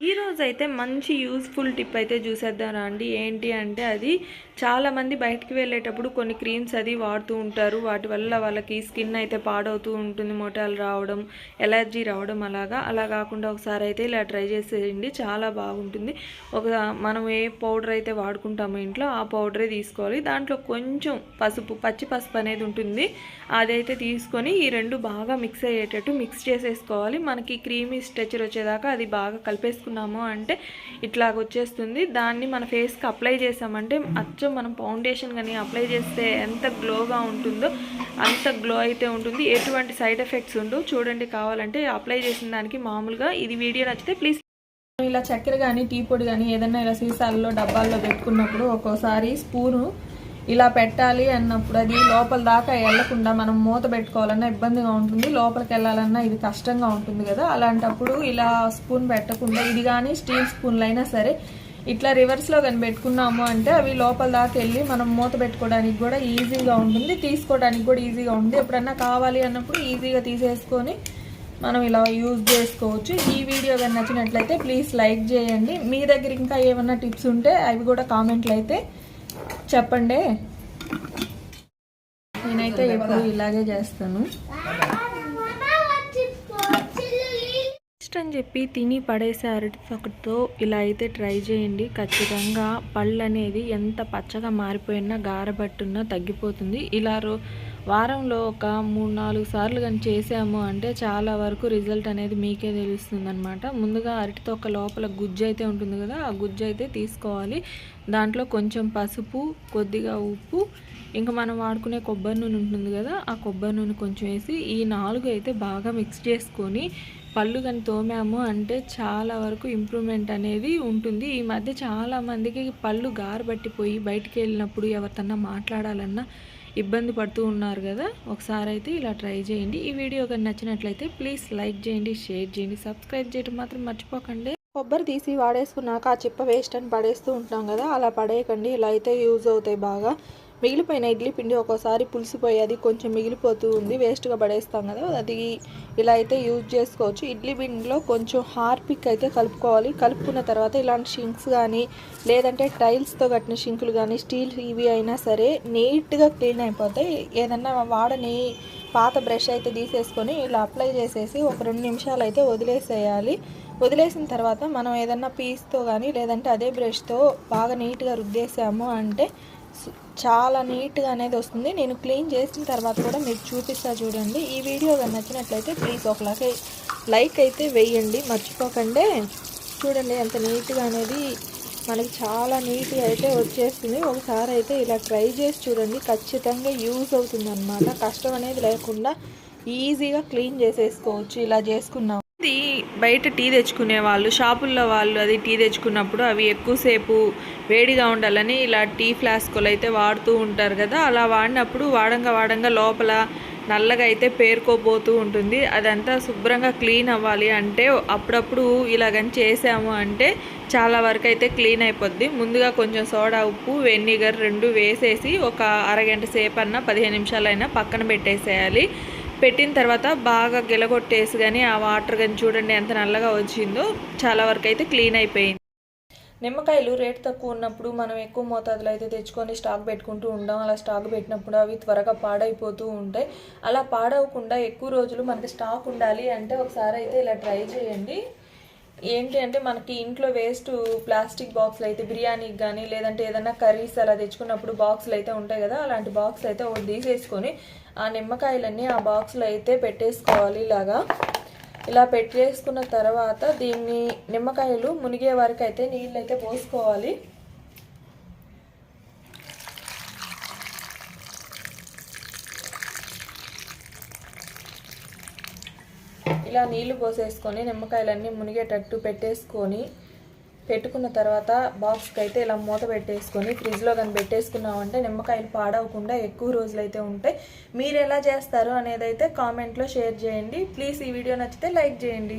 ఈరోజు అయితే మంచి యూస్ఫుల్ టిప్ అయితే చూసేద్దాం అండి ఏంటి అంటే అది చాలామంది బయటికి వెళ్ళేటప్పుడు కొన్ని క్రీమ్స్ అది వాడుతూ ఉంటారు. వాటి వల్ల వాళ్ళకి స్కిన్ అయితే పాడవుతూ ఉంటుంది మొటాలు రావడం ఎలర్జీ రావడం అలాగా. అలా కాకుండా ఒకసారి అయితే ఇలా ట్రై చేసేయండి. చాలా బాగుంటుంది. ఒక మనం ఏ పౌడర్ అయితే వాడుకుంటామో ఇంట్లో ఆ పౌడరే తీసుకోవాలి. దాంట్లో కొంచెం పసుపు పచ్చి పసుపు అనేది ఉంటుంది. అదైతే తీసుకొని ఈ రెండు బాగా మిక్స్ అయ్యేటట్టు మిక్స్ చేసేసుకోవాలి. మనకి క్రీమీ స్ట్రెచర్ వచ్చేదాకా అది బాగా కలిపేసుకున్నాము అంటే ఇట్లాగ వచ్చేస్తుంది. దాన్ని మన ఫేస్కి అప్లై చేసామంటే అచ్చం మనం ఫౌండేషన్ కానీ అప్లై చేస్తే ఎంత గ్లోగా ఉంటుందో అంత గ్లో అయితే ఉంటుంది. ఎటువంటి సైడ్ ఎఫెక్ట్స్ ఉండవు. చూడండి కావాలంటే అప్లై చేసిన దానికి మామూలుగా ఇది వీడియో నచ్చితే ప్లీజ్ ఇలా చక్కెర కానీ టీ పొడి కానీ ఏదైనా ఇలా సీసాల్లో డబ్బాల్లో పెట్టుకున్నప్పుడు ఒక్కోసారి స్పూను ఇలా పెట్టాలి అన్నప్పుడు అది లోపల దాకా వెళ్ళకుండా మనం మూత పెట్టుకోవాలన్నా ఇబ్బందిగా ఉంటుంది. లోపలికి వెళ్ళాలన్నా ఇది కష్టంగా ఉంటుంది కదా. అలాంటప్పుడు ఇలా స్పూన్ పెట్టకుండా ఇది కానీ స్టీల్ స్పూన్లు అయినా సరే ఇట్లా రివర్స్లో కానీ పెట్టుకున్నాము అంటే అవి లోపల దాకా వెళ్ళి మనం మూత పెట్టుకోవడానికి కూడా ఈజీగా ఉంటుంది. తీసుకోవడానికి కూడా ఈజీగా ఉంటుంది. ఎప్పుడన్నా కావాలి అన్నప్పుడు ఈజీగా తీసేసుకొని మనం ఇలా యూజ్ చేసుకోవచ్చు. ఈ వీడియో కానీ నచ్చినట్లయితే ప్లీజ్ లైక్ చేయండి. మీ దగ్గర ఇంకా ఏమన్నా టిప్స్ ఉంటే అవి కూడా కామెంట్లు అయితే చెప్పండి. నేనైతే ఎప్పుడు ఇలాగే చేస్తాను. ఇష్టం చెప్పి తిని పడేసే అరటి ఇలా అయితే ట్రై చేయండి. ఖచ్చితంగా పళ్ళు అనేది ఎంత పచ్చగా మారిపోయినా గారబట్టున్నా తగ్గిపోతుంది. ఇలా రో వారంలో ఒక మూడు నాలుగు సార్లు కానీ చేసాము అంటే చాలా వరకు రిజల్ట్ అనేది మీకే తెలుస్తుంది అనమాట ముందుగా అరటితో ఒక లోపల గుజ్జు అయితే ఉంటుంది కదా ఆ గుజ్జు అయితే తీసుకోవాలి. దాంట్లో కొంచెం పసుపు కొద్దిగా ఉప్పు ఇంకా మనం వాడుకునే కొబ్బరి నూనె ఉంటుంది కదా ఆ కొబ్బరి నూనె కొంచెం వేసి ఈ నాలుగు అయితే బాగా మిక్స్ చేసుకొని పళ్ళు కానీ తోమాము అంటే చాలా వరకు ఇంప్రూవ్మెంట్ అనేది ఉంటుంది. ఈ మధ్య చాలా మందికి పళ్ళు గారబట్టిపోయి బయటికి వెళ్ళినప్పుడు ఎవరితన్నా మాట్లాడాలన్నా ఇబ్బంది పడుతూ ఉన్నారు కదా ఒకసారి అయితే ఇలా ట్రై చేయండి. ఈ వీడియో కానీ నచ్చినట్లయితే ప్లీజ్ లైక్ చేయండి షేర్ చేయండి సబ్స్క్రైబ్ చేయడం మాత్రం మర్చిపోకండి. కొబ్బరి తీసి వాడేసుకున్నాక ఆ చిప్ప వేస్ట్ అని పడేస్తూ ఉంటాం కదా అలా పడేయకండి. ఇలా అయితే యూజ్ అవుతాయి బాగా. మిగిలిపోయిన ఇడ్లీ పిండి ఒక్కోసారి పులిసిపోయి అది కొంచెం మిగిలిపోతూ ఉంది వేస్ట్గా పడేస్తాం కదా అది ఇలా అయితే యూజ్ చేసుకోవచ్చు. ఇడ్లీ పిండిలో కొంచెం హార్పిక్ అయితే కలుపుకోవాలి. కలుపుకున్న తర్వాత ఇలాంటి షింక్స్ కానీ లేదంటే టైల్స్తో కట్టిన షింకులు కానీ స్టీల్ ఇవి అయినా సరే నీట్గా క్లీన్ అయిపోతాయి. ఏదన్నా వాడని పాత బ్రష్ అయితే తీసేసుకొని ఇలా అప్లై చేసేసి ఒక రెండు నిమిషాలు అయితే వదిలేసేయాలి. వదిలేసిన తర్వాత మనం ఏదన్నా పీస్తో కానీ లేదంటే అదే బ్రష్తో బాగా నీట్గా రుద్దేసాము అంటే చాలా నీట్గా అనేది వస్తుంది. నేను క్లీన్ చేసిన తర్వాత కూడా మీకు చూపిస్తా చూడండి. ఈ వీడియో కానీ నచ్చినట్లయితే ప్లీజ్ ఒకలాగే లైక్ అయితే వేయండి. మర్చిపోకండి. చూడండి ఎంత నీట్గా అనేది మనకి చాలా నీట్గా అయితే వచ్చేస్తుంది. ఒకసారి అయితే ఇలా ట్రై చేసి చూడండి. ఖచ్చితంగా యూజ్ అవుతుంది అనమాట కష్టం అనేది లేకుండా ఈజీగా క్లీన్ చేసేసుకోవచ్చు. ఇలా చేసుకున్నాం. టీ బయట టీ తెచ్చుకునే వాళ్ళు షాపుల్లో వాళ్ళు అది టీ తెచ్చుకున్నప్పుడు అవి ఎక్కువసేపు వేడిగా ఉండాలని ఇలా టీ ఫ్లాస్కులు అయితే వాడుతూ ఉంటారు కదా. అలా వాడినప్పుడు వాడంగా వాడంగా లోపల నల్లగా అయితే పేరుకోబోతూ ఉంటుంది. అదంతా శుభ్రంగా క్లీన్ అవ్వాలి అంటే అప్పుడప్పుడు ఇలాగని చేసాము అంటే చాలా వరకు అయితే క్లీన్ అయిపోద్ది. ముందుగా కొంచెం సోడా ఉప్పు వెనిగర్ రెండు వేసేసి ఒక అరగంట సేపన్నా పదిహేను నిమిషాలైనా పక్కన పెట్టేసేయాలి. పెట్టిన తర్వాత బాగా గెలగొట్టేసి కానీ ఆ వాటర్ కానీ చూడండి ఎంత నల్లగా వచ్చిందో చాలా వరకు అయితే క్లీన్ అయిపోయింది. నిమ్మకాయలు రేట్ తక్కువ ఉన్నప్పుడు మనం ఎక్కువ మోతాదులో అయితే తెచ్చుకొని స్టాక్ పెట్టుకుంటూ ఉంటాం. అలా స్టాక్ పెట్టినప్పుడు అవి త్వరగా పాడైపోతూ ఉంటాయి. అలా పాడవకుండా ఎక్కువ రోజులు మనకి స్టాక్ ఉండాలి అంటే ఒకసారి అయితే ఇలా ట్రై చేయండి. ఏంటి అంటే మనకి ఇంట్లో వేస్ట్ ప్లాస్టిక్ బాక్స్లు అయితే బిర్యానీకి కానీ లేదంటే ఏదైనా కర్రీస్ అలా తెచ్చుకున్నప్పుడు బాక్స్లు అయితే ఉంటాయి కదా అలాంటి బాక్స్లు అయితే ఒకటి తీసేసుకొని ఆ నిమ్మకాయలన్నీ ఆ బాక్స్లో అయితే పెట్టేసుకోవాలి ఇలాగా. ఇలా పెట్టేసుకున్న తర్వాత దీన్ని నిమ్మకాయలు మునిగే వరకు అయితే నీళ్ళు అయితే పోసుకోవాలి. ఇలా నీళ్ళు పోసేసుకొని నిమ్మకాయలన్నీ మునిగేటట్టు పెట్టేసుకొని పెట్టుకున్న తర్వాత బాక్స్కి అయితే ఇలా మూత పెట్టేసుకొని ఫ్రిడ్జ్లో కానీ పెట్టేసుకున్నామంటే నిమ్మకాయలు పాడవకుండా ఎక్కువ రోజులు అయితే ఉంటాయి. మీరు ఎలా చేస్తారు అనేది అయితే కామెంట్లో షేర్ చేయండి. ప్లీజ్ ఈ వీడియో నచ్చితే లైక్ చేయండి.